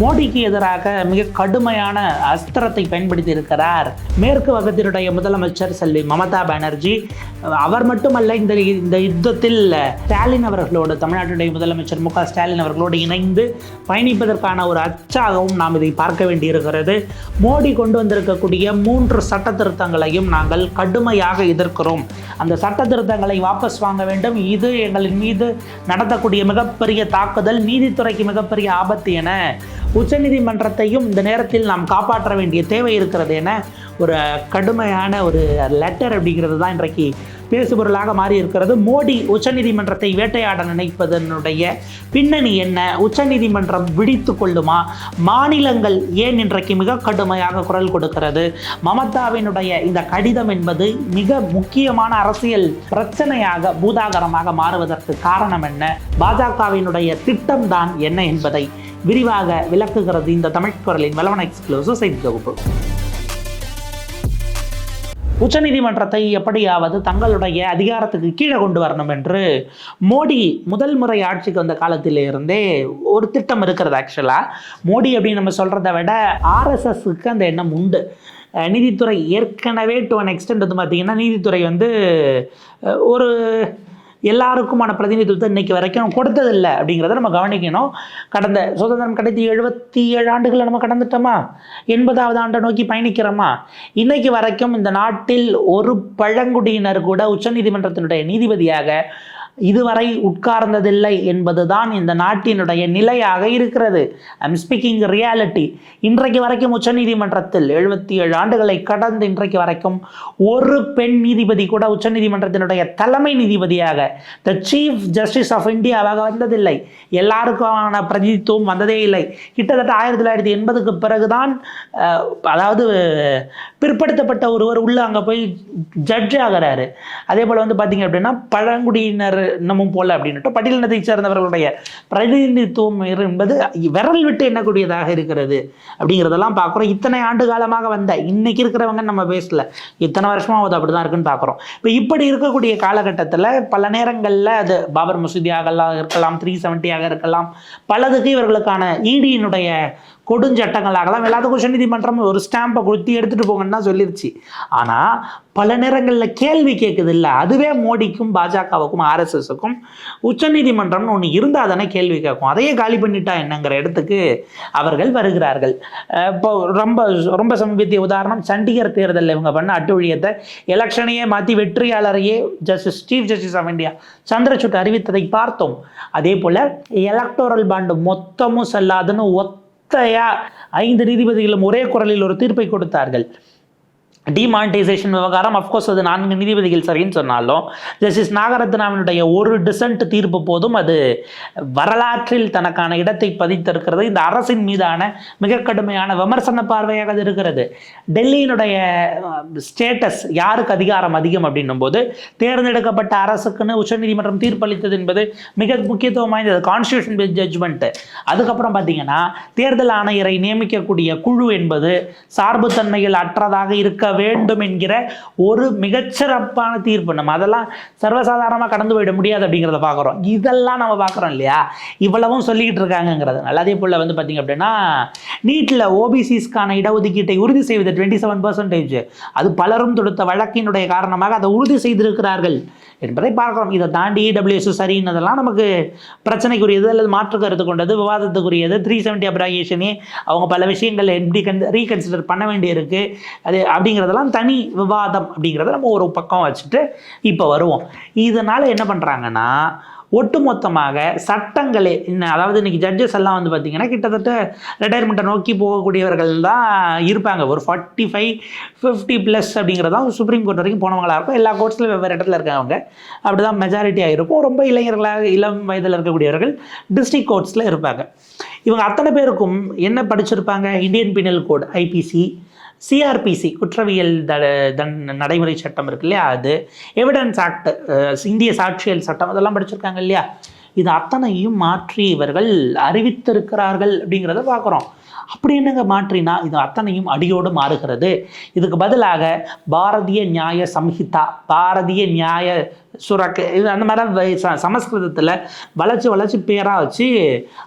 மோடிக்கு எதிராக மிக கடுமையான அஸ்திரத்தை பயன்படுத்தி இருக்கிறார் மேற்கு வங்கத்தினுடைய முதலமைச்சர் செல்வி மமதா பானர்ஜி. அவர் மட்டுமல்ல இந்த இந்த யுத்தத்தில் ஸ்டாலின் அவர்களோடு தமிழ்நாட்டுடைய முதலமைச்சர் மு ஸ்டாலின் அவர்களோடு இணைந்து பயணிப்பதற்கான ஒரு அச்சாகவும் நாம் இதை பார்க்க வேண்டியிருக்கிறது. மோடி கொண்டு வந்திருக்கக்கூடிய மூன்று சட்ட திருத்தங்களையும் நாங்கள் கடுமையாக எதிர்க்கிறோம். அந்த சட்ட திருத்தங்களை வாபஸ் வாங்க வேண்டும். இது எங்களின் மீது நடத்தக்கூடிய மிகப்பெரிய தாக்குதல் நீதித்துறைக்கு மிகப்பெரிய ஆபத்து என உச்சநீதிமன்றத்தையும் இந்த நேரத்தில் நாம் காப்பாற்ற வேண்டிய தேவை இருக்கிறது என ஒரு கடுமையான ஒரு லெட்டர் அப்படிங்கிறது தான் இன்றைக்கு பேசுபொருளாக மாறி இருக்கிறது மோடி உச்சநீதிமன்றத்தை வேட்டையாட நினைப்பதனுடைய பின்னணி என்ன? உச்சநீதிமன்றம் விழித்து கொள்ளுமா? மாநிலங்கள் ஏன் இன்றைக்கு மிக கடுமையாக குரல் கொடுக்கிறது? மமதாவினுடைய இந்த கடிதம் என்பது மிக முக்கியமான அரசியல் பிரச்சனையாக பூதாகரமாக மாறுவதற்கு காரணம் என்ன? பாஜகவினுடைய திட்டம் தான் என்ன என்பதை விரிவாக விளக்குகிறது இந்த தமிழ் குரலின் வளவன எக்ஸ்க்ளூசிவ் செய்தி தொகுப்பு. உச்சநீதிமன்றத்தை எப்படியாவது தங்களுடைய அதிகாரத்துக்கு கீழே கொண்டு வரணும் என்று மோடி முதல் முறை ஆட்சிக்கு வந்த காலத்திலிருந்தே ஒரு திட்டம் இருக்கிறது ஆக்சுவலாக மோடி அப்படின்னு நம்ம சொல்கிறத விட ஆர்எஸ்எஸ்க்கு அந்த எண்ணம் உண்டு. நீதித்துறை ஏற்கனவே டு அன் எக்ஸ்டென்ட் வந்து பார்த்திங்கன்னா நீதித்துறை வந்து ஒரு எல்லாருக்குமான பிரதிநிதித்துவத்தை இன்னைக்கு வரைக்கும் கொடுத்ததில்லை அப்படிங்கிறத நம்ம கவனிக்கணும். கடந்த சுதந்திரம் கிடைத்து எழுபத்தி ஏழு ஆண்டுகளை நம்ம கடந்துட்டோமா? எண்பதாவது ஆண்டை நோக்கி பயணிக்கிறோமா? இன்னைக்கு வரைக்கும் இந்த நாட்டில் ஒரு பழங்குடியினர் கூட உச்சநீதிமன்றத்தினுடைய நீதிபதியாக இதுவரை உட்கார்ந்ததில்லை என்பதுதான் இந்த நாட்டினுடைய நிலையாக இருக்கிறது. ஐம் ஸ்பீக்கிங் ரியாலிட்டி இன்றைக்கு வரைக்கும் உச்சநீதிமன்றத்தில் எழுபத்தி ஏழு ஆண்டுகளை கடந்து இன்றைக்கு வரைக்கும் ஒரு பெண் நீதிபதி கூட உச்சநீதிமன்றத்தினுடைய தலைமை நீதிபதியாக த சீஃப் ஜஸ்டிஸ் ஆஃப் இந்தியாவாக வந்ததில்லை. எல்லாருக்கான பிரதிநிதித்துவம் வந்ததே இல்லை. கிட்டத்தட்ட ஆயிரத்தி தொள்ளாயிரத்தி எண்பதுக்கு பிறகுதான் அதாவது பிற்படுத்தப்பட்ட ஒருவர் உள்ள அங்கே போய் ஜட்ஜ் ஆகிறாரு. அதே போல் வந்து பார்த்தீங்க அப்படின்னா பழங்குடியினர் இன்னமும் போல அப்படின்ட்டு பட்டியலினத்தை சேர்ந்தவர்களுடைய பிரதிநிதித்துவம் என்பது விரல் விட்டு எண்ணக்கூடியதாக இருக்கிறது அப்படிங்கிறதெல்லாம் பார்க்குறோம். இத்தனை ஆண்டு காலமாக வந்த இன்னைக்கு இருக்கிறவங்க நம்ம பேசல. இத்தனை வருஷமாக அப்படி தான் இருக்குன்னு பார்க்குறோம். இப்போ இப்படி இருக்கக்கூடிய காலகட்டத்தில் பல நேரங்களில் அது பாபர் மசூதியாக இருக்கலாம் த்ரீ செவன்ட்டியாக இருக்கலாம். பலதுக்கு இவர்களுக்கான ஈடியினுடைய கொடுஞ்சட்டங்களாகலாம். எல்லாத்துக்கும் உச்சநீதிமன்றம் ஒரு ஸ்டாம்பை கொடுத்து எடுத்துகிட்டு போங்கன்னு தான் சொல்லிருச்சு. ஆனால் பல நேரங்களில் கேள்வி கேட்குது இல்லை அதுவே மோடிக்கும் பாஜகவுக்கும் ஆர்எஸ்எஸுக்கும் உச்சநீதிமன்றம்னு ஒன்று இருந்தால் தானே கேள்வி கேட்கும். அதையே காலி பண்ணிட்டா என்னங்கிற இடத்துக்கு அவர்கள் வருகிறார்கள். இப்போ ரொம்ப ரொம்ப சமீபத்திய உதாரணம் சண்டிகர் தேர்தலில் இவங்க பண்ண அட்டுழியத்தை எலெக்ஷனையே மாற்றி வெற்றியாளரையே justice chief justice of India Chandrachud அறிவித்ததை பார்த்தோம். அதே போல் எலக்டோரல் பாண்டு மொத்தமும் செல்லாதுன்னு ஒத்தையா ஐந்து நீதிபதிகளும் ஒரே குரலில் ஒரு தீர்ப்பை கொடுத்தார்கள். டிமானிட்டைசேஷன் விவகாரம் அஃப்கோர்ஸ் அது நான்கு நீதிபதிகள் சரின்னு சொன்னாலும் ஜஸ்டிஸ் நாகரத்னாவினுடைய ஒரு டிசன்ட் தீர்ப்பு போதும் அது வரலாற்றில் தனக்கான இடத்தை பதித்திருக்கிறது. இந்த அரசின் மீதான மிக கடுமையான விமர்சன பார்வையாக அது இருக்கிறது. டெல்லியினுடைய ஸ்டேட்டஸ் யாருக்கு அதிகாரம் அதிகம் அப்படின்னும் போது தேர்ந்தெடுக்கப்பட்ட அரசுக்குன்னு உச்சநீதிமன்றம் தீர்ப்பளித்தது என்பது மிக முக்கியத்துவம் வாய்ந்தது. கான்ஸ்டியூஷன் பேஸ் ஜட்ஜ்மெண்ட் அதுக்கப்புறம் பார்த்தீங்கன்னா தேர்தல் ஆணையரை நியமிக்கக்கூடிய குழு என்பது சார்புத்தன்மையில் அற்றதாக இருக்க வேண்டும் என்கிற ஒரு மிகச்சிறப்பான தீர்ப்பு. நம்ம அதெல்லாம் சர்வசாதாரணமாக கடந்து போயிட முடியாது அப்படிங்கிறத பார்க்குறோம். இதெல்லாம் நம்ம பார்க்குறோம் இல்லையா? இவ்வளவும் சொல்லிக்கிட்டு இருக்காங்கங்கிறது. அதே போல் வந்து பார்த்தீங்க அப்படின்னா நீட்டில் ஓபிசிஸ்க்கான இடஒதுக்கீட்டை உறுதி செய்வது டுவெண்ட்டி செவன் பர்சன்டேஜ் அது பலரும் தொடுத்த வழக்கினுடைய காரணமாக அதை உறுதி செய்திருக்கிறார்கள் என்பதை பார்க்கிறோம். இதை தாண்டி இடபிள்யூஎஸ் சரின்னதெல்லாம் நமக்கு பிரச்சனைக்குரியது அல்லது மாற்று கருத்து கொண்டது விவாதத்துக்குரியது. த்ரீ செவன்ட்டி அப்ராகேஷனே அவங்க பல விஷயங்கள் எப்படி கன் ரீகன்சிடர் பண்ண வேண்டியிருக்கு. அது அப்படிங்கிறதெல்லாம் தனி விவாதம் அப்படிங்கிறத நம்ம ஒரு பக்கம் வச்சுட்டு இப்போ வருவோம். இதனால் என்ன பண்ணுறாங்கன்னா ஒட்டுமொத்தமாக சட்டங்களே இன்ன- அதாவது இன்றைக்கி ஜட்ஜஸ் எல்லாம் வந்து பார்த்திங்கன்னா கிட்டத்தட்ட ரிட்டையர்மெண்ட்டை நோக்கி போகக்கூடியவர்கள் தான் இருப்பாங்க. ஒரு ஃபார்ட்டி ஃபைவ் ஃபிஃப்டி ப்ளஸ் அப்படிங்கிறதான் சுப்ரீம் கோர்ட் வரைக்கும் போனவங்களா இருக்கும். எல்லா கோர்ட்ஸ்லையும் வெவ்வேறு இடத்துல இருக்காங்க அப்படி தான் மெஜாரிட்டியாக இருக்கும். ரொம்ப இளைஞர்களாக இளம் வயதில் இருக்கக்கூடியவர்கள் டிஸ்ட்ரிக்ட் கோர்ட்ஸில் இருப்பாங்க. இவங்க அத்தனை பேருக்கும் என்ன படிச்சிருப்பாங்க? Indian penal code IPC CrPC குற்றவியல் த தன் நடைமுறை சட்டம் இருக்கு இல்லையா? அது எவிடன்ஸ் ஆக்ட் இந்திய சாட்சியல் சட்டம் அதெல்லாம் படிச்சிருக்காங்க இல்லையா? இது அத்தனையும் மாற்றி இவர்கள் அறிவித்திருக்கிறார்கள் அப்படிங்கிறத பார்க்குறோம் அப்படி என்னங்க மாற்றினா இது அத்தனையும் அடியோடு மாறுகிறது. இதுக்கு பதிலாக பாரதிய நியாய சம்ஹிதா பாரதிய நியாய சுரக்கு இது அந்த மாதிரி ச- சமஸ்கிருதத்தில் வளர்ச்சி வளர்ச்சி பேராக வச்சு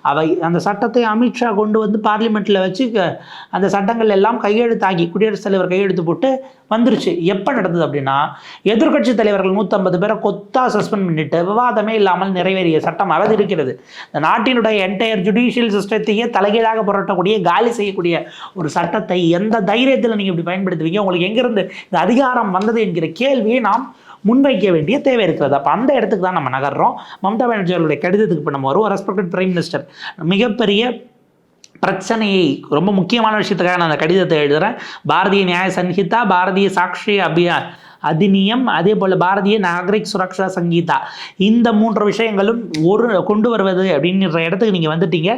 அவை அந்த சட்டத்தை அமித்ஷா கொண்டு வந்து பார்லிமெண்ட்டில் வச்சு க- அந்த சட்டங்கள் எல்லாம் கையெழுத்தாக்கி குடியரசுத் தலைவர் கையெழுத்து போட்டு வந்துருச்சு. எப்போ நடந்தது அப்படின்னா எதிர்க்கட்சி தலைவர்கள் நூற்றம்பது பேரை கொத்தா சஸ்பெண்ட் பண்ணிட்டு விவாதமே இல்லாமல் நிறைவேறிய சட்டம் அது இருக்கிறது. இந்த நாட்டினுடைய என்டையர் ஜுடிஷியல் சிஸ்டத்தையே தலைகீழாக புரட்டக்கூடிய காலி செய்யக்கூடிய ஒரு சட்டத்தை எந்த தைரியத்தில் நீங்கள் இப்படி பயன்படுத்துவீங்க? உங்களுக்கு எங்கிருந்து இந்த அதிகாரம் வந்தது என்கிற கேள்வியை நாம் முன்வைக்க வேண்டிய தேவை இருக்கிறது. அப்போ அந்த இடத்துக்கு தான் நம்ம நகர்றோம். மம்தா பானர்ஜி அவர்களுடைய கடிதத்துக்கு இப்போ நம்ம வருவோம். ரெஸ்பெக்டட் பிரைம் மினிஸ்டர் மிகப்பெரிய பிரச்சனையை ரொம்ப முக்கியமான விஷயத்துக்காக நான் அந்த கடிதத்தை எழுதுகிறேன் பாரதிய நியாய சன்ஹிதா பாரதிய சாட்சி அபியா அதிநியம் அதே போல் பாரதிய நாகரிக் சுரக்ஷா சங்கீதா. இந்த மூன்று விஷயங்களும் ஒரு கொண்டு வருவது அப்படின்ற இடத்துக்கு நீங்கள் வந்துட்டீங்க.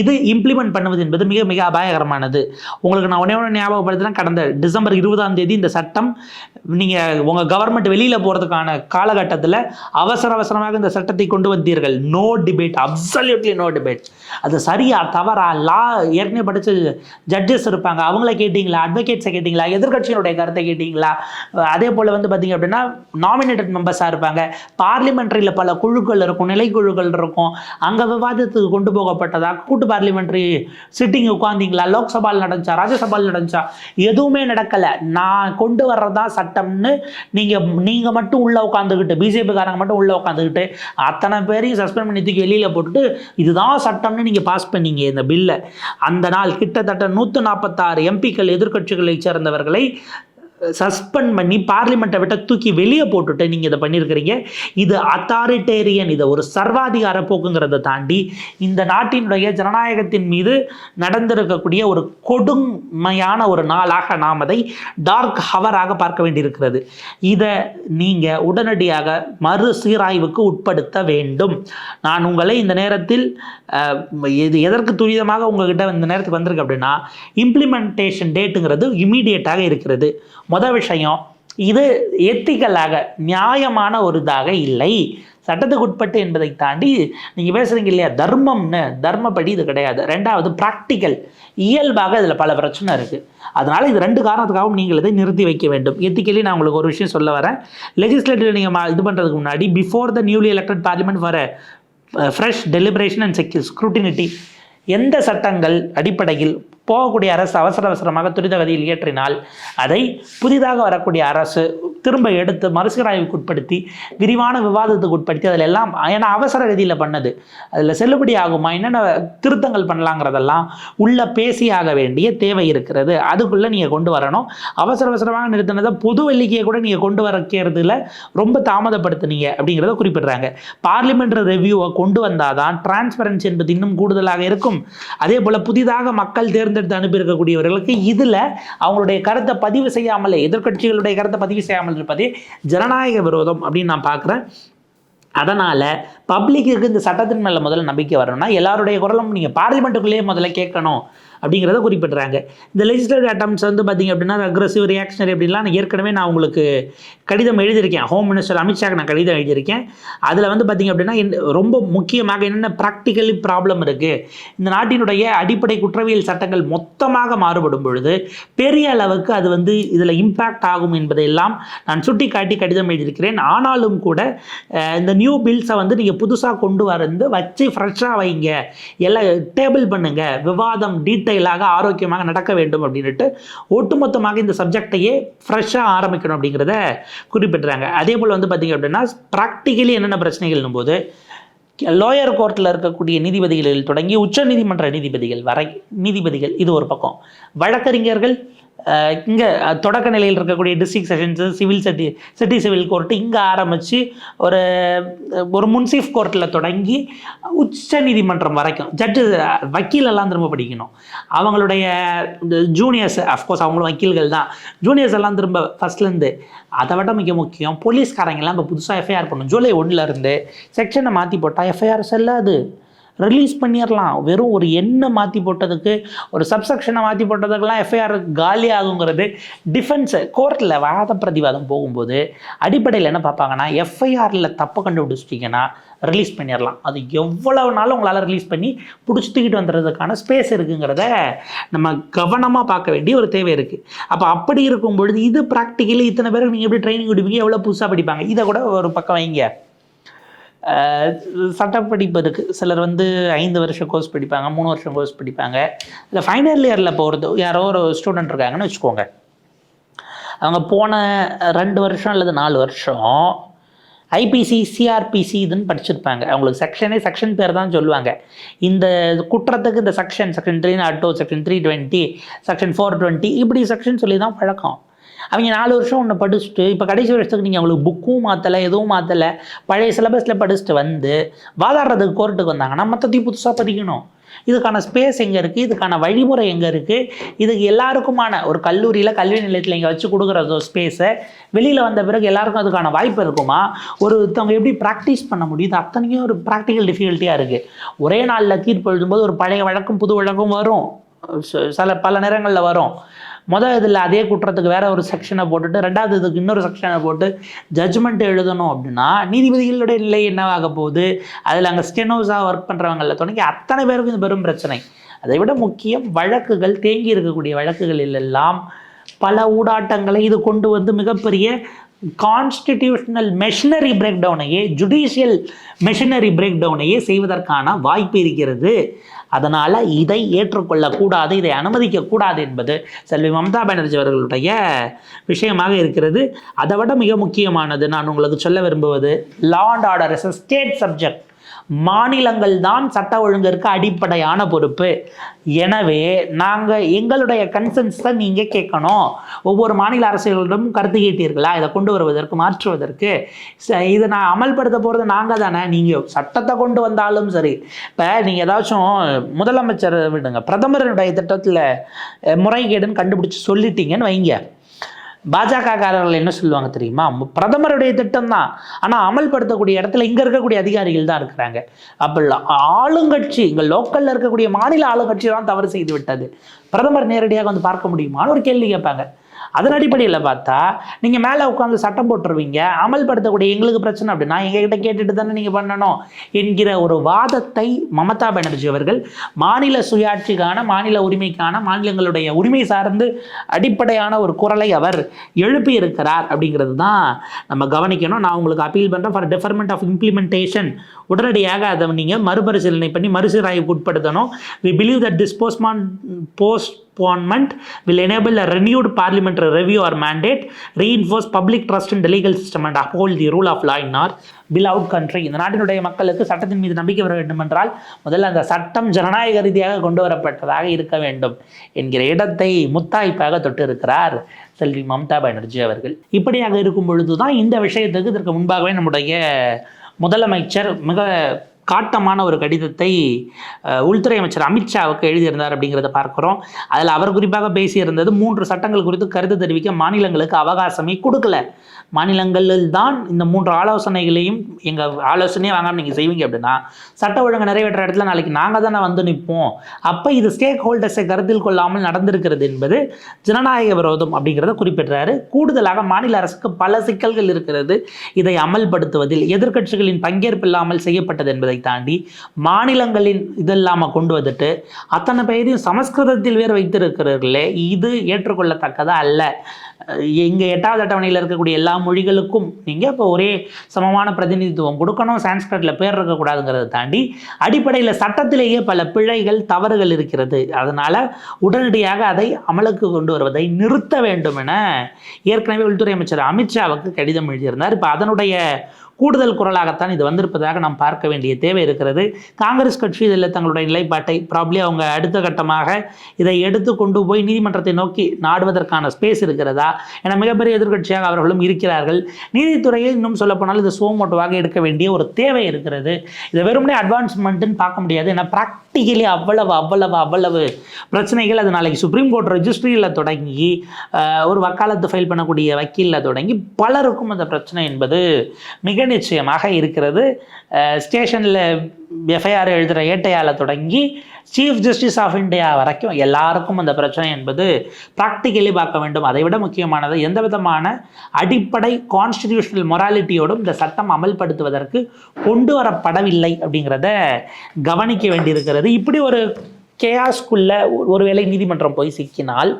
இது இம்ப்ளிமெண்ட் பண்ணுவது என்பது மிக மிக அபாயகரமானது. உங்களுக்கு நான் உடனே உடனே ஞாபகப்படுத்தினா கடந்த டிசம்பர் இருபதாம் தேதி இந்த சட்டம் நீங்கள் உங்கள் கவர்மெண்ட் வெளியில் போகிறதுக்கான காலகட்டத்தில் அவசர அவசரமாக இந்த சட்டத்தை கொண்டு வந்தீர்கள். No debate absolutely no debate அது சரியா தவறா லா ஏற்கனவே படித்த ஜட்ஜஸ் இருப்பாங்க. அவங்கள கேட்டிங்களா? அட்வொகேட்ஸை கேட்டிங்களா? எதிர்கட்சியினுடைய கருத்தை கேட்டிங்களா? அதே போல் வந்து பார்த்தீங்க அப்படின்னா நாமினேட்டட் மெம்பர்ஸாக இருப்பாங்க. பார்லிமெண்ட்ரியில் பல குழுக்கள் இருக்கும் நிலைக்குழுக்கள் இருக்கும். அங்கே விவாதத்துக்கு கொண்டு போகப்பட்டதா? கூட்டு பார்லிமெண்ட்ரி சிட்டிங் உட்காந்திங்களா லோக்சபாவில் நடந்துச்சா? ராஜ்யசபாவில் நடந்துச்சா? எதுவுமே நடக்கலை. நான் கொண்டு வர்றதா சட்டம்னு நீங்கள் நீங்கள் மட்டும் உள்ளே உட்காந்துக்கிட்டு பிஜேபிக்காரங்க மட்டும் உள்ளே உட்காந்துக்கிட்டு அத்தனை பேரையும் சஸ்பெண்ட் பண்ணி தூக்கி வெளியில் போட்டுட்டு இதுதான் சட்டம்னு நீங்கள் பாஸ் பண்ணீங்க இந்த பில்லை அந்த நாள் கிட்டத்தட்ட நூற்று நாற்பத்தாறு எம்பிக்கள் எதிர்க்கட்சிகளைச் சேர்ந்தவர்களை சஸ்பெண்ட் பண்ணி பார்லிமெண்ட்டை விட்ட தூக்கி வெளியே போட்டுட்டு நீங்கள் இதை பண்ணியிருக்கிறீங்க. இது அத்தாரிட்டேரியன் இதை ஒரு சர்வாதிகார போக்குங்கிறத தாண்டி இந்த நாட்டினுடைய ஜனநாயகத்தின் மீது நடந்திருக்கக்கூடிய ஒரு கொடுமையான ஒரு நாளாக நாம் அதை டார்க் ஹவராக பார்க்க வேண்டியிருக்கிறது. இதை நீங்கள் உடனடியாக மறு சீராய்வுக்கு உட்படுத்த வேண்டும். நான் உங்களை இந்த நேரத்தில் இது எதற்கு துரிதமாக உங்ககிட்ட இந்த நேரத்துக்கு வந்திருக்கு அப்படின்னா இம்ப்ளிமெண்டேஷன் டேட்டுங்கிறது இமீடியட்டாக இருக்கிறது. மொதல் விஷயம் இது எத்திக்கலாக நியாயமான ஒரு இதாக இல்லை. சட்டத்துக்கு உட்பட்டு என்பதை தாண்டி நீங்கள் பேசுகிறீங்க இல்லையா தர்மம்னு தர்மப்படி இது கிடையாது. ரெண்டாவது ப்ராக்டிக்கல் இயல்பாக இதில் பல பிரச்சனை இருக்குது அதனால் இது ரெண்டு காரணத்துக்காகவும் நீங்கள் இதை நிறுத்தி வைக்க வேண்டும். எத்திக்கலி நான் உங்களுக்கு ஒரு விஷயம் சொல்ல வரேன். லெஜிஸ்லேட்டிவ் நீங்கள் இது பண்ணுறதுக்கு முன்னாடி before the newly elected parliament for fresh deliberation and செக்யூ scrutiny எந்த சட்டங்கள் அடிப்படையில் போகக்கூடிய அரசு அவசர அவசரமாக துரிதகதியில் இயற்றினால் அதை புதிதாக வரக்கூடிய அரசு திரும்ப எடுத்து மறுசீராய்வுக்கு உட்படுத்தி விரிவான விவாதத்துக்கு உட்படுத்தி அதில் எல்லாம் ஏன்னா அவசர கதியில் பண்ணது. அதில் செல்லுபடி ஆகுமா என்னென்ன திருத்தங்கள் பண்ணலாங்கிறதெல்லாம் உள்ள பேசியாக வேண்டிய தேவை இருக்கிறது. அதுக்குள்ளே நீங்கள் கொண்டு வரணும். அவசர அவசரமாக நிறுத்தினதை பொது வெள்ளிக்கையை கூட நீங்கள் கொண்டு வரக்கிறதுல ரொம்ப தாமதப்படுத்துனீங்க அப்படிங்கிறத குறிப்பிடுறாங்க. பார்லிமெண்ட் ரிவ்யூவை கொண்டு வந்தால் தான் டிரான்ஸ்பரன்சி என்பது இன்னும் கூடுதலாக இருக்கும். அதே போல் புதிதாக மக்கள் தேர்ந்தெடுத்து அனுப்பியிருக்கக்கூடியவர்களுக்கு இதில் அவங்களுடைய கருத்தை பதிவு செய்யாமலே எதிர்க்கட்சிகளுடைய கருத்தை பதிவு செய்யாமல் இருப்பதே ஜனநாயக விரோதம் அப்படின்னு நான் பார்க்குறேன். அதனால் பப்ளிக்கு இந்த சட்டத்தின் மேலே முதல்ல நம்பிக்கை வரணும்னா எல்லாருடைய குரலும் நீங்கள் பார்லிமெண்ட்டுக்குள்ளேயே முதல்ல கேட்கணும் அப்படிங்கிறத குறிப்பிட்றாங்க. இந்த லெஜிஸ்லேட்டிவ் அட்டம்ஸ் வந்து பார்த்திங்க அப்படின்னா அக்ரஸிவ் ரியாக்ஷனரி அப்படின்லாம் நான் ஏற்கனவே நான் உங்களுக்கு கடிதம் எழுதியிருக்கேன். ஹோம் மினிஸ்டர் அமித்ஷாக்கு நான் கடிதம் எழுதியிருக்கேன். அதில் வந்து பார்த்திங்க அப்படின்னா ரொம்ப முக்கியமாக என்னென்ன ப்ராக்டிக்கலி ப்ராப்ளம் இருக்குது இந்த நாட்டினுடைய அடிப்படை குற்றவியல் சட்டங்கள் மொத்தமாக மாறுபடும் பொழுது பெரிய அளவுக்கு அது வந்து இதில் இம்பேக்ட் ஆகும் என்பதையெல்லாம் நான் சுட்டி காட்டி கடிதம் எழுதியிருக்கிறேன். ஆனாலும் கூட இந்த நியூ பில்ஸை வந்து நீங்கள் புதுசாக கொண்டு வந்து வச்சு ஃப்ரெஷ்ஷாக வைங்க. எல்லாம் டேபிள் பண்ணுங்கள் விவாதம் டீட்டெயிலாக ஆரோக்கியமாக நடக்க வேண்டும் அப்படின்ட்டு ஒட்டுமொத்தமாக இந்த சப்ஜெக்டையே ஃப்ரெஷ்ஷாக ஆரம்பிக்கணும் அப்படிங்கிறத குறிப்பிட்றாங்க. அதே போல் வந்து பார்த்திங்க அப்படின்னா ப்ராக்டிக்கலி என்னென்ன பிரச்சனைகள்னும் போது லோயர் கோர்ட்டில் இருக்கக்கூடிய நீதிபதிகளில் தொடங்கி உச்ச நீதிமன்ற நீதிபதிகள் வரை நீதிபதிகள் இது ஒரு பக்கம். வழக்கறிஞர்கள் இங்கே தொடக்க நிலையில் இருக்கக்கூடிய district sessions civil city city civil court இங்கே ஆரம்பித்து ஒரு ஒரு முன்சீஃப் கோர்ட்டில் தொடங்கி உச்ச நீதிமன்றம் வரைக்கும் ஜட்ஜு வக்கீலெல்லாம் திரும்ப படிக்கணும். அவங்களுடைய ஜூனியர்ஸ் அஃப்கோர்ஸ் அவங்களும் வக்கீல்கள் தான். ஜூனியர்ஸ் எல்லாம் திரும்ப ஃபஸ்ட்லேருந்து அதை விட மிக முக்கியம் போலீஸ்காரங்கெல்லாம் இப்போ புதுசாக எஃப்ஐஆர் பண்ணணும். ஜூலை ஒன்றுலேருந்து செக்ஷனை மாற்றி போட்டால் எஃப்ஐஆர் செல்லாது. ரிலீஸ் பண்ணிடலாம் வெறும் ஒரு எண்ணை மாற்றி போட்டதுக்கு ஒரு சப்செக்ஷனை மாற்றி போட்டதுக்கெல்லாம் எஃப்ஐஆர் காலி ஆகுங்கிறது டிஃபென்ஸு கோர்ட்டில் வாத பிரதிவாதம் போகும்போது அடிப்படையில் என்ன பார்ப்பாங்கன்னா எஃப்ஐஆரில் தப்பு கண்டுபிடிச்சிட்டிங்கன்னா ரிலீஸ் பண்ணிடலாம் அது எவ்வளவு நாளும் உங்களால் ரிலீஸ் பண்ணி பிடிச்சி தூக்கிட்டு வந்துடுறதுக்கான ஸ்பேஸ் இருக்குங்கிறத நம்ம கவனமாக பார்க்க வேண்டிய ஒரு தேவை இருக்குது அப்போ அப்படி இருக்கும் பொழுது இது ப்ராக்டிக்கலி இத்தனை பேருக்கு நீங்கள் எப்படி ட்ரைனிங் கொடுப்பீங்க? எவ்வளோ புதுசாக படிப்பாங்க? இதை கூட ஒரு பக்கம் வைங்க. சட்டம் படிப்பதுக்கு. சிலர் வந்து ஐந்து வருஷம் கோர்ஸ் படிப்பாங்க மூணு வருஷம் கோர்ஸ் படிப்பாங்க. இல்லை ஃபைனல் இயரில் போகிறது யாரோ ஒரு ஸ்டூடெண்ட் இருக்காங்கன்னு வச்சுக்கோங்க. அவங்க போன ரெண்டு வருஷம் அல்லது நாலு வருஷம் ஐபிசி சிஆர்பிசி இதுன்னு படிச்சிருப்பாங்க. அவங்களுக்கு செக்ஷனே செக்ஷன் பேர் தான் சொல்லுவாங்க. இந்த குற்றத்துக்கு இந்த section section three naught section three twenty section four twenty இப்படி செக்ஷன் சொல்லி தான் பழக்கம். அவங்க நாலு வருஷம் ஒன்று படிச்சுட்டு இப்போ கடைசி வருஷத்துக்கு நீங்கள் அவங்களுக்கு புக்கும் மாற்றலை எதுவும் மாற்றலை பழைய சிலபஸில் படிச்சுட்டு வந்து வாதாடுறதுக்கு கோர்ட்டுக்கு வந்தாங்கன்னா மற்றத்தையும் புதுசாக படிக்கணும் இதுக்கான ஸ்பேஸ் எங்கே இருக்குது இதுக்கான வழிமுறை எங்கே இருக்குது இதுக்கு எல்லாருக்குமான ஒரு கல்லூரியில் கல்வி நிலையத்தில் இங்கே வச்சு கொடுக்குற ஸ்பேஸை வெளியில் வந்த பிறகு எல்லாருக்கும் அதுக்கான வாய்ப்பு இருக்குமா? ஒருத்தவங்க எப்படி ப்ராக்டிஸ் பண்ண முடியுது அத்தனையும் ஒரு ப்ராக்டிக்கல் டிஃபிகல்ட்டியாக இருக்குது ஒரே நாளில் தீர்ப்பு எழுதும்போது ஒரு பழைய வழக்கும் புது வழக்கும் வரும். ச- சில பல நேரங்களில் வரும். முதல் இதில் அதே குற்றத்துக்கு வேற ஒரு செக்ஷனை போட்டுட்டு ரெண்டாவது இதுக்கு இன்னொரு செக்ஷனை போட்டு ஜட்ஜ்மெண்ட் எழுதணும் அப்படின்னா நீதிபதிகளுடைய நிலை என்னவாக போகுது? அதில் அங்கே ஸ்டெனோஸாக ஒர்க் பண்ணுறவங்கள தொடங்கி அத்தனை பேருக்கும் இது பெரும் பிரச்சனை. அதை விட முக்கியம் வழக்குகள் தேங்கி இருக்கக்கூடிய வழக்குகளில் எல்லாம் பல ஊடாட்டங்களை இது கொண்டு வந்து மிகப்பெரிய கான்ஸ்டிடியூஷனல் மெஷினரி பிரேக் டவுனையே ஜுடிஷியல் மெஷினரி பிரேக் டவுனையே செய்வதற்கான வாய்ப்பு இருக்கிறது. அதனால் இதை ஏற்றுக்கொள்ளக்கூடாது இதை அனுமதிக்கக்கூடாது என்பது செல்வி மம்தா பானர்ஜி அவர்களுடைய விஷயமாக இருக்கிறது. அதை விட மிக முக்கியமானது நான் உங்களுக்கு சொல்ல விரும்புவது law and order is state subject மாநிலங்கள் தான் சட்ட ஒழுங்கிற்கு அடிப்படையான பொறுப்பு. எனவே நாங்கள் எங்களுடைய கன்சன்ஸை நீங்கள் கேட்கணும். ஒவ்வொரு மாநில அரசுகளிடம் கருத்து கேட்டீர்களா? இதை கொண்டு வருவதற்கு மாற்றுவதற்கு. இதை நான் அமல்படுத்த போகிறது நாங்கள் தானே. நீங்கள் சட்டத்தை கொண்டு வந்தாலும் சரி. இப்போ நீங்கள் ஏதாச்சும் முதலமைச்சர் விடுங்க. பிரதமருடைய திட்டத்தில் முறைகேடுன்னு கண்டுபிடிச்சி சொல்லிட்டீங்கன்னு வைங்க. பாஜகக்காரர்கள் என்ன சொல்லுவாங்க தெரியுமா? பிரதமருடைய திட்டம் தான் ஆனால் அமல்படுத்தக்கூடிய இடத்துல இங்கே இருக்கக்கூடிய அதிகாரிகள் தான் இருக்கிறாங்க. அப்போ ஆளுங்கட்சி இங்கே லோக்கலில் இருக்கக்கூடிய மாநில ஆளுங்கட்சி தான் தவறு செய்து விட்டது. பிரதமர் நேரடியாக வந்து பார்க்க முடியுமான்னு ஒரு கேள்வி கேட்பாங்க. அதன் அடிப்படையில் பார்த்தா நீங்கள் மேலே உட்காந்து சட்டம் போட்டுருவீங்க அமல்படுத்தக்கூடிய எங்களுக்கு பிரச்சனை அப்படின்னா எங்ககிட்ட கேட்டுட்டு தானே நீங்கள் பண்ணணும் என்கிற ஒரு வாதத்தை மமதா பானர்ஜி அவர்கள் மாநில சுயாட்சிக்கான மாநில உரிமைக்கான மாநிலங்களுடைய உரிமை சார்ந்து அடிப்படையான ஒரு குரலை அவர் எழுப்பி இருக்கிறார் அப்படிங்கிறது தான் நம்ம கவனிக்கணும். நான் உங்களுக்கு அப்பீல் பண்ணுறேன் ஃபார் டிஃபர்மெண்ட் ஆஃப் இம்ப்ளிமெண்டேஷன் உடனடியாக அதை நீங்கள் மறுபரிசீலனை பண்ணி மறுசீராய்வுக்கு உட்படுத்தணும். We believe that this postpone postponement will enable a renewed parliamentary review or mandate, reinforce public trust in the legal system and uphold the rule of law in our beloved country. இந்த நாட்டினுடைய மக்களுக்கு சட்டத்தின் மீது நம்பிக்கை வர வேண்டும் என்றால் முதல்ல அந்த சட்டம் ஜனநாயக ரீதியாக கொண்டு வரப்பட்டதாக இருக்க வேண்டும் என்கிற இடத்தை முத்தாய்ப்பாக தொட்டு இருக்கிறார் செல்வி மம்தா பானர்ஜி அவர்கள் இப்படியாக இருக்கும் பொழுது தான் இந்த விஷயத்துக்கு இதற்கு முன்பாகவே நம்முடைய முதலமைச்சர் மிக காட்டமான ஒரு கடிதத்தை உள்துறை அமைச்சர் அமித்ஷாவுக்கு எழுதியிருந்தார் அப்படிங்கிறத பார்க்குறோம். அதில் அவர் குறிப்பாக பேசியிருந்தது மூன்று சட்டங்கள் குறித்து கருத்து தெரிவிக்க மாநிலங்களுக்கு அவகாசமே கொடுக்கல. மாநிலங்களில் தான் இந்த மூன்று ஆலோசனைகளையும் எங்கள் ஆலோசனையே வாங்காமல் நீங்கள் செய்வீங்க அப்படின்னா சட்ட ஒழுங்கு நிறைவேற்ற இடத்துல நாளைக்கு நாங்கள் தானே வந்து நிற்போம். அப்போ இது ஸ்டேக் ஹோல்டர்ஸை கருத்தில் கொள்ளாமல் நடந்திருக்கிறது என்பது ஜனநாயக விரோதம் அப்படிங்கிறத குறிப்பிடுறாரு. கூடுதலாக மாநில அரசுக்கு பல சிக்கல்கள் இருக்கிறது. இதை அமல்படுத்துவதில் எதிர்க்கட்சிகளின் பங்கேற்பு இல்லாமல் செய்யப்பட்டது என்பதை தாண்டி மாநிலங்களின் இதெல்லாமல் கொண்டு வந்துட்டு அத்தனை பேரையும் சமஸ்கிருதத்தில் வேறு வைத்திருக்கிறார்களே இது ஏற்றுக்கொள்ளத்தக்கதா அல்ல? இங்கே எட்டாவது அட்டவணையில் இருக்கக்கூடிய எல்லா மொழிகளுக்கும் நீங்கள் இப்போ ஒரே சமமான பிரதிநிதித்துவம் கொடுக்கணும் சான்ஸ்கிரிட்டில் பேர் இருக்கக்கூடாதுங்கிறத தாண்டி அடிப்படையில் சட்டத்திலேயே பல பிழைகள் தவறுகள் இருக்கிறது. அதனால் உடனடியாக அதை அமலுக்கு கொண்டு வருவதை நிறுத்த வேண்டும் என ஏற்கனவே உள்துறை அமைச்சர் அமித்ஷாவுக்கு கடிதம் எழுதியிருந்தார். இப்போ அதனுடைய கூடுதல் குரலாகத்தான் இது வந்திருப்பதாக நாம் பார்க்க வேண்டிய தேவை இருக்கிறது. காங்கிரஸ் கட்சி இதில் தங்களுடைய நிலைப்பாட்டை ப்ராப்ளி அவங்க அடுத்த கட்டமாக இதை எடுத்து கொண்டு போய் நீதிமன்றத்தை நோக்கி நாடுவதற்கான ஸ்பேஸ் இருக்கிறதா? என மிகப்பெரிய எதிர்க்கட்சியாக அவர்களும் இருக்கிறார்கள். நீதித்துறையை இன்னும் சொல்லப்போனால் இது சோமோட்டோவாக எடுக்க வேண்டிய ஒரு தேவை இருக்கிறது. இதை வெறுமனே அட்வான்ஸ்மெண்ட்டுன்னு பார்க்க முடியாது. ஏன்னா ப்ராக்டிக்கலி அவ்வளவு அவ்வளவு அவ்வளவு பிரச்சனைகள் அது நாளைக்கு சுப்ரீம் கோர்ட் ரெஜிஸ்ட்ரியில் தொடங்கி ஒரு வக்காலத்து ஃபைல் பண்ணக்கூடிய வக்கீலில் தொடங்கி பலருக்கும் அந்த பிரச்சனை என்பது மிக நிச்சயமாக இருக்கிறது. ஸ்டேஷனில் எஃப்ஐஆர் எழுதுகிற ஏட்டையால் தொடங்கி சீஃப் ஜஸ்டிஸ் ஆஃப் இந்தியா வரைக்கும் எல்லாருக்கும் அந்த பிரச்சனை என்பது ப்ராக்டிக்கலி பார்க்க வேண்டும். அதை விட முக்கியமானது எந்த விதமான அடிப்படை கான்ஸ்டிடியூஷனல் மொராலிட்டியோடும் இந்த சட்டம் அமல்படுத்துவதற்கு கொண்டு வரப்படவில்லை அப்படிங்கிறத கவனிக்க வேண்டியிருக்கிறது. இப்படி ஒரு கேயாஸ்குள்ள ஒருவேளை நீதிமன்றம் போய் சிக்கினால்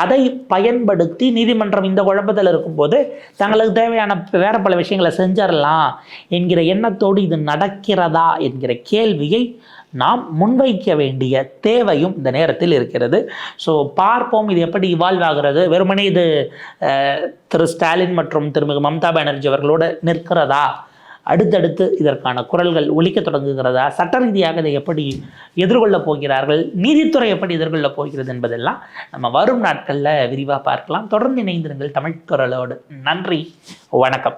அதை பயன்படுத்தி நீதிமன்றம் இந்த குழப்பத்தில் இருக்கும்போது தங்களுக்கு தேவையான வேறு பல விஷயங்களை செஞ்சிடலாம் என்கிற எண்ணத்தோடு இது நடக்கிறதா என்கிற கேள்வியை நாம் முன்வைக்க வேண்டிய தேவையும் இந்த நேரத்தில் இருக்கிறது. ஸோ பார்ப்போம் இது எப்படி இவால்வ் ஆகிறது. வெறுமனே இது திரு ஸ்டாலின் மற்றும் திருமிகு மம்தா பானர்ஜி அவர்களோடு நிற்கிறதா? அடுத்தடுத்து இதற்கான குரல்கள் ஒழிக்க தொடங்குகிறதா? சட்ட ரீதியாக இதை எப்படி எதிர்கொள்ளப் போகிறார்கள்? நீதித்துறை எப்படி எதிர்கொள்ளப் போகிறது என்பதெல்லாம் நம்ம வரும் நாட்களில் விரிவாக பார்க்கலாம். தொடர்ந்து இணைந்திருங்கள் தமிழ் குரலோடு. நன்றி. வணக்கம்.